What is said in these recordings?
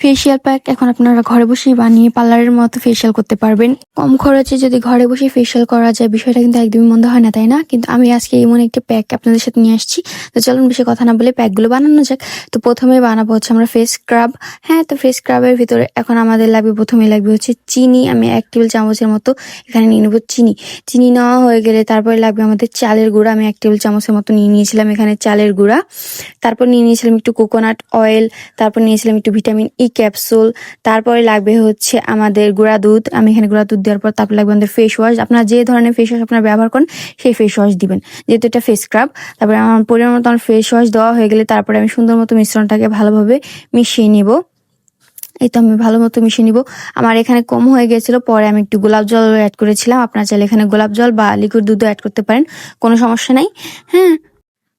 Facial pack এখন আপনারা ঘরে বসেই বানিয়ে পার্লারের মতো ফেসিয়াল করতে পারবেন। কম খরচে যদি ঘরে বসে ফেসিয়াল করা যায়, বিষয়টা কিন্তু একদমই মন্দ হয় না, তাই না? কিন্তু আমি আজকে এমন একটি প্যাক আপনাদের সাথে নিয়ে আসছি। তো চলুন বেশি কথা না বলে প্যাকগুলো বানানো যাক। তো প্রথমে বানাবো হচ্ছে আমরা ফেস স্ক্রাব হ্যাঁ তো ফেস স্ক্রাবের ভিতরে এখন আমাদের লাগবে, প্রথমে লাগবে হচ্ছে চিনি। আমি এক টেবিল চামচের মতো এখানে নিয়ে নেব চিনি। চিনি নেওয়া হয়ে গেলে তারপরে লাগবে আমাদের চালের গুঁড়া। আমি এক টেবিল চামচের মতো নিয়ে নিয়েছিলাম এখানে চালের গুঁড়া। তারপর নিয়ে নিয়েছিলাম একটু কোকোনাট অয়েল তারপর নিয়েছিলাম একটু ভিটামিন ই ক্যাপসুল তারপরে লাগবে হচ্ছে আমাদের গুঁড়া দুধ। আমি এখানে গুঁড়া দুধ দেওয়ার পর তারপর লাগবে আমাদের ফেস ওয়াশ আপনারা যে ধরনের ফেস ওয়াশ আপনারা ব্যবহার করেন, সেই ফেস ওয়াশ দিবেন। যেহেতু এটা ফেস স্ক্রাব তারপরে আমার পরিমাণ মতো আমার ফেস ওয়াশ দেওয়া হয়ে গেলে তারপরে আমি সুন্দর মতো মিশ্রণটাকে ভালোভাবে মিশিয়ে নিব। এই তো আমি ভালো মতো মিশিয়ে নিব। আমার এখানে কম হয়ে গেছিল পরে আমি একটু গোলাপ জল অ্যাড করেছিলাম। আপনারা চাইলে এখানে গোলাপ জল বা লিকুইড দুধও অ্যাড করতে পারেন, কোনো সমস্যা নাই। হ্যাঁ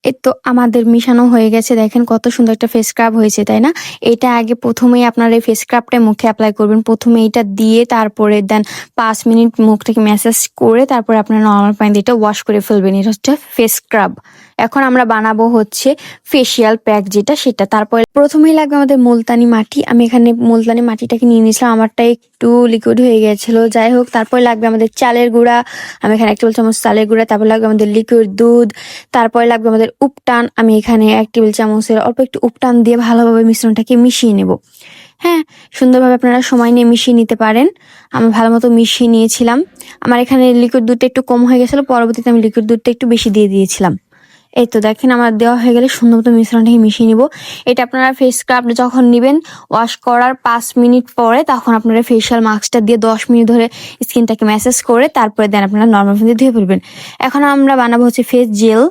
এই তো আমাদের মিশানো হয়ে গেছে, দেখেন কত সুন্দর একটা ফেস স্ক্রাব হয়েছে, তাই না? এটা আগে প্রথমেই আপনার এই ফেস স্ক্রাবটা মুখে অ্যাপ্লাই করবেন। প্রথমে এটা দিয়ে তারপরে দেন পাঁচ মিনিট মুখ থেকে ম্যাসাজ করে তারপরে আপনার নর্মাল পানি দিয়ে এটা ওয়াশ করে ফেলবেন। এটা হচ্ছে ফেস স্ক্রাব এখন আমরা বানাবো হচ্ছে ফেসিয়াল প্যাক যেটা, সেটা। তারপরে প্রথমেই লাগবে আমাদের মুলতানি মাটি। আমি এখানে মুলতানি মাটিটাকে নিয়ে নিয়েছিলাম, আমারটা একটু লিকুইড হয়ে গেছিল। যাই হোক, তারপরে লাগবে আমাদের চালের গুঁড়া। আমি এখানে এক টেবিল চামচ চালের গুঁড়া, তারপর লাগবে আমাদের লিকুইড দুধ। তারপরে লাগবে আমাদের উপটান। আমি এখানে এক টেবিল চামচের অল্প একটু উপটান দিয়ে ভালোভাবে মিশ্রণটাকে মিশিয়ে নেব। হ্যাঁ সুন্দরভাবে আপনারা সময় নিয়ে মিশিয়ে নিতে পারেন। আমি ভালো মতো মিশিয়ে নিয়েছিলাম। আমার এখানে লিকুইড দুধটা একটু কম হয়ে গেছিল, পরবর্তীতে আমি লিকুইড দুধটা একটু বেশি দিয়ে দিয়েছিলাম। এই তো দেখেন আমার দেওয়া হয়ে গেলে সুন্দর মতো মিশ্রণটাকে মিশিয়ে নিব। এটা আপনারা ফেস স্ক্রাব যখন নেবেন ওয়াশ করার পাঁচ মিনিট পরে তখন আপনারা ফেসিয়াল মাস্কটা দিয়ে দশ মিনিট ধরে স্কিনটাকে ম্যাসেজ করে তারপরে দেন আপনারা নর্মাল ফোন দিয়ে ধুয়ে ফেলবেন। এখন আমরা বানাবো হচ্ছে ফেস জেল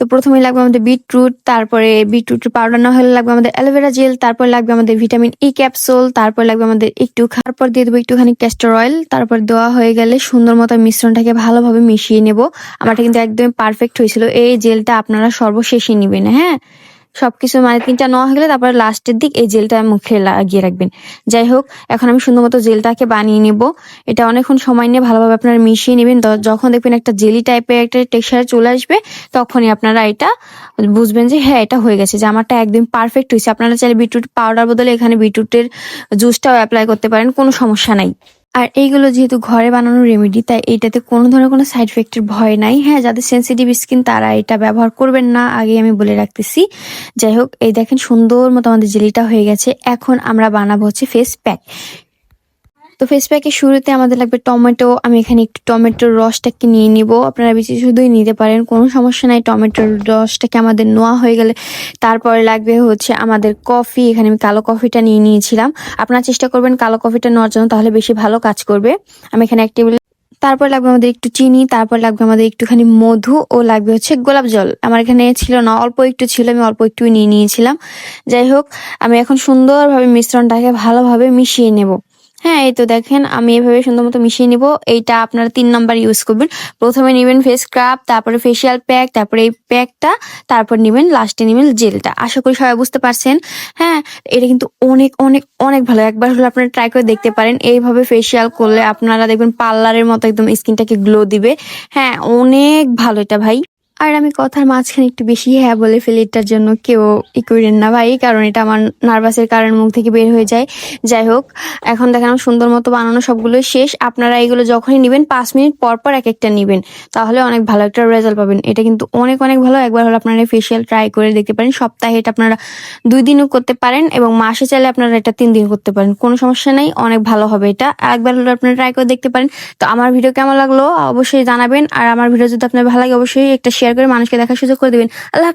তো প্রথমে লাগবে আমাদের বিটরুট, তারপরে বিটরুট পাউডার না হলে লাগবে আমাদের অ্যালোভেরা জেল, তারপর লাগবে আমাদের ভিটামিন ই ক্যাপসুল তারপর লাগবে আমাদের একটু তারপর দিয়ে দেবো একটুখানি ক্যাস্টর অয়েল তারপর দেওয়া হয়ে গেলে সুন্দর মতো মিশ্রণটাকে ভালোভাবে মিশিয়ে নেব। আমারটা কিন্তু একদম পারফেক্ট হয়েছিল। এই জেলটা আপনারা সর্বশেষই নেবেন হ্যাঁ? সবকিছু তিনটা নেওয়া হয়ে গেলে তারপর লাস্টের দিক এই জেলটা মুখে লাগিয়ে রাখবেন। যাই হোক, এখন আমি সুন্দর মতো জেলটাকে বানিয়ে নেব। এটা অনেকক্ষণ সময় নিয়ে ভালোভাবে আপনারা মিশিয়ে নেবেন। যখন দেখবেন একটা জেলি টাইপের একটা টেক্সচার চলে আসবে, তখনই আপনারা এটা বুঝবেন যে হ্যাঁ এটা হয়ে গেছে, যে আমারটা একদম পারফেক্ট হয়েছে। আপনারা চাইলে বিটরুট পাউডার বদলে এখানে বিটরুটের জুসটাও অ্যাপ্লাই করতে পারেন, কোনো সমস্যা নাই। আর এইগুলো যেহেতু ঘরে বানানো রেমেডি তাই এটাতে কোনো ধরনের কোনো সাইড এফেক্টের ভয় নাই। হ্যাঁ যাদের সেন্সিটিভ স্কিন তারা এটা ব্যবহার করবেন না আগে আমি বলে রাখতেছি। যাই হোক, এই দেখেন সুন্দর মতো আমাদের জেলিটা হয়ে গেছে। এখন আমরা বানাবো হচ্ছে ফেস প্যাক তো ফেস প্যাকের শুরুতে আমাদের লাগবে টমেটো। আমি এখানে একটু টমেটোর রসটাকে নিয়ে নিব। আপনারা বেশি শুধুই নিতে পারেন, কোনো সমস্যা নাই। টমেটোর রসটাকে আমাদের নোয়া হয়ে গেলে তারপরে লাগবে হচ্ছে আমাদের কফি। এখানে আমি কালো কফিটা নিয়ে নিয়েছিলাম। আপনারা চেষ্টা করবেন কালো কফিটা নেওয়ার জন্য, তাহলে বেশি ভালো কাজ করবে। আমি এখানে এক টেবিল তারপর লাগবে আমাদের একটু চিনি, তারপর লাগবে আমাদের একটুখানি মধু ও লাগবে হচ্ছে গোলাপ জল। আমার এখানে ছিল না, অল্প একটু ছিল, আমি অল্প একটু নিয়ে নিয়েছিলাম। যাই হোক, আমি এখন সুন্দরভাবে মিশ্রণটাকে ভালোভাবে মিশিয়ে নেব। হ্যাঁ এই তো দেখেন, আমি এভাবে সুন্দর মতো মিশিয়ে নিব। এইটা আপনারা তিন নাম্বার ইউজ করবেন। প্রথমে নেবেন ফেস স্ক্রাব তারপরে ফেসিয়াল প্যাক তারপরে এই প্যাকটা তারপর নেবেন লাস্টে নেবেন জেলটা আশা করি সবাই বুঝতে পারছেন। হ্যাঁ এটা কিন্তু অনেক অনেক অনেক ভালো। একবার হলে আপনারা ট্রাই করে দেখতে পারেন। এইভাবে ফেসিয়াল করলে আপনারা দেখবেন পার্লারের মতো একদম স্কিনটাকে গ্লো দিবে। হ্যাঁ অনেক ভালো এটা ভাই। আর আমি কথার মাঝখানে একটু বেশি হ্যাঁ বলে ফেলি, এটার জন্য কেউ ই করেন না ভাই, কারণ এটা আমার নার্ভাসের কারণে মুখ থেকে বের হয়ে যায়। যাই হোক, এখন দেখেন সুন্দর মতো বানানো সবগুলো শেষ। আপনারা এগুলো যখনই নেবেন, পাঁচ মিনিট পর পর এক একটা নেবেন। তাহলে অনেক ভালো একটা রেজাল্ট পাবেন। এটা কিন্তু অনেক অনেক ভালো। একবার হলে আপনারা ফেসিয়াল ট্রাই করে দেখতে পারেন। সপ্তাহে এটা আপনারা দুই দিনও করতে পারেন এবং মাসে চাইলে আপনারা এটা তিন দিন করতে পারেন। কোনো সমস্যা নেই, অনেক ভালো হবে এটা। একবার হলে আপনারা ট্রাই করে দেখতে পারেন। তো আমার ভিডিও কেমন লাগল অবশ্যই জানাবেন। আর আমার ভিডিও যদি আপনার ভালো লাগে, অবশ্যই একটা শেয়ার করে মানুষকে দেখার সুযোগ করে দেবেন। আল্লাহ